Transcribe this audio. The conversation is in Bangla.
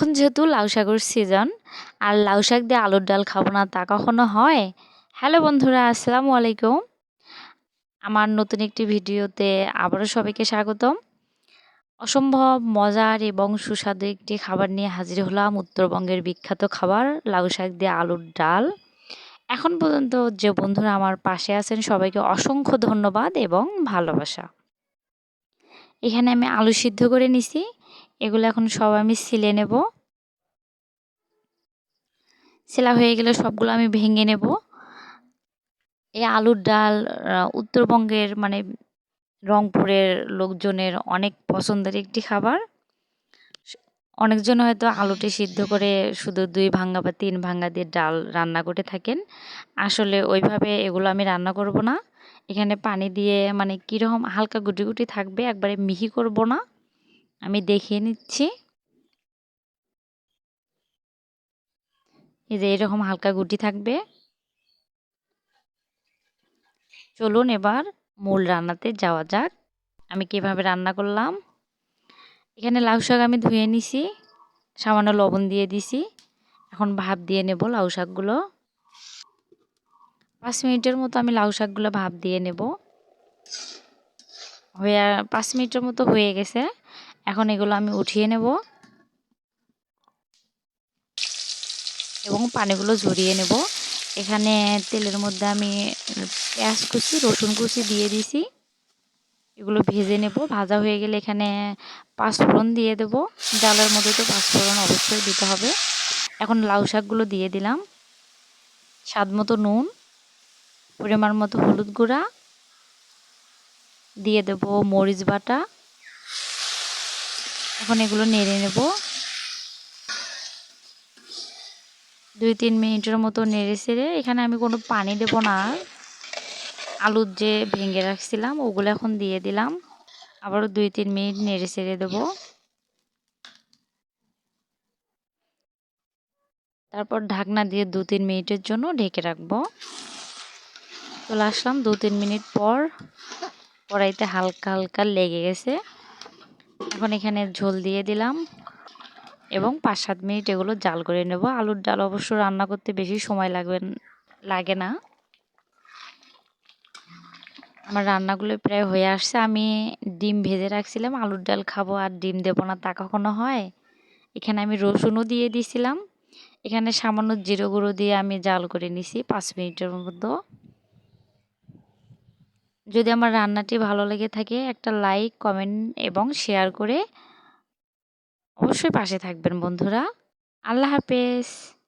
এখন যেহেতু লাউ শাকের সিজন আর লাউ শাক দিয়ে আলুর ডাল খাব না তা কখনো হয়? হ্যালো বন্ধুরা, আসসালামু আলাইকুম। আমার নতুন একটি ভিডিওতে আবারও সবাইকে স্বাগতম। অসম্ভব মজার এবং সুস্বাদু একটি খাবার নিয়ে হাজির হলাম উত্তরবঙ্গের বিখ্যাত খাবার লাউ শাক দিয়ে আলুর ডাল। এখন পর্যন্ত যে বন্ধুরা আমার পাশে আছেন, সবাইকে অসংখ্য ধন্যবাদ এবং ভালোবাসা। এখানে আমি আলু সিদ্ধ করে নিছি। এগুলো এখন সব আমি সিলে নেব। সেলা হয়ে গেলে সবগুলো আমি ভেঙে নেব। এই আলুর ডাল উত্তরবঙ্গের মানে রংপুরের লোকজনের অনেক পছন্দের একটি খাবার। অনেকজন হয়তো আলুটি সিদ্ধ করে শুধু দুই ভাঙ্গা বা তিন ভাঙ্গা দিয়ে ডাল রান্না করে থাকেন। আসলে ওইভাবে এগুলো আমি রান্না করব না। এখানে পানি দিয়ে মানে কীরকম হালকা গুটি গুটি থাকবে, একবারে মিহি করব না। আমি দেখিয়ে নিচ্ছি। এই যে এরকম হালকা গুটি থাকবে। চলুন এবার মূল রান্নাতে যাওয়া যাক। আমি কীভাবে রান্না করলাম। এখানে লাউ শাক আমি ধুয়ে নিছি, সামান্য লবণ দিয়ে দিছি। এখন ভাপ দিয়ে নেব লাউ শাকগুলো। পাঁচ মিনিটের মতো আমি লাউ শাকগুলো ভাপ দিয়ে নেব। হয়ে, পাঁচ মিনিটের মতো হয়ে গেছে। এখন এগুলো আমি উঠিয়ে নেব। এবং পানিগুলো ঝরিয়ে নেব। এখানে তেলের মধ্যে আমি পেঁয়াজ কুচি, রসুন কুচি দিয়ে দিছি। এগুলো ভেজে নেব। ভাজা হয়ে গেলে এখানে পাঁচফোড়ন দিয়ে দেব। ডালের মধ্যে তো পাঁচফোড়ন অবশ্যই দিতে হবে। এখন লাউ শাকগুলো দিয়ে দিলাম। স্বাদ মতো নুন, পরিমাণ মতো হলুদ গুঁড়া। দিয়ে দেব মরিচ বাটা। এখন এগুলো নেড়ে নেব। দুই তিন মিনিটের মতো নেড়ে সেড়ে এখানে আমি কোনো পানি দেব না। আলুর যে ভেঙে রাখছিলাম, ওগুলো এখন দিয়ে দিলাম। আবারও দুই তিন মিনিট নেড়ে সেড়ে দেবো। তারপর ঢাকনা দিয়ে দু তিন মিনিটের জন্য ঢেকে রাখব। চলে আসলাম দু তিন মিনিট পর। কড়াইতে হালকা হালকা লেগে গেছে। এখন এখানে ঝোল দিয়ে দিলাম এবং পাঁচ সাত মিনিট এগুলো জাল করে নেব। আলুর ডাল অবশ্য রান্না করতে বেশি সময় লাগবে, লাগে না। আমার রান্নাগুলো প্রায় হয়ে আসছে। আমি ডিম ভেজে রাখছিলাম, আলুর ডাল খাব আর ডিম দেবো না তা কখনো হয়। এখানে আমি রসুনও দিয়ে দিয়েছিলাম এখানে সামান্য জিরো গুঁড়ো দিয়ে আমি জাল করে নিছি পাঁচ মিনিটের মতো। যদি আমার রান্নাটি ভালো লেগে থাকে, একটা লাইক কমেন্ট এবং শেয়ার করে অবশ্যই পাশে থাকবেন বন্ধুরা। আল্লাহ হাফেজ।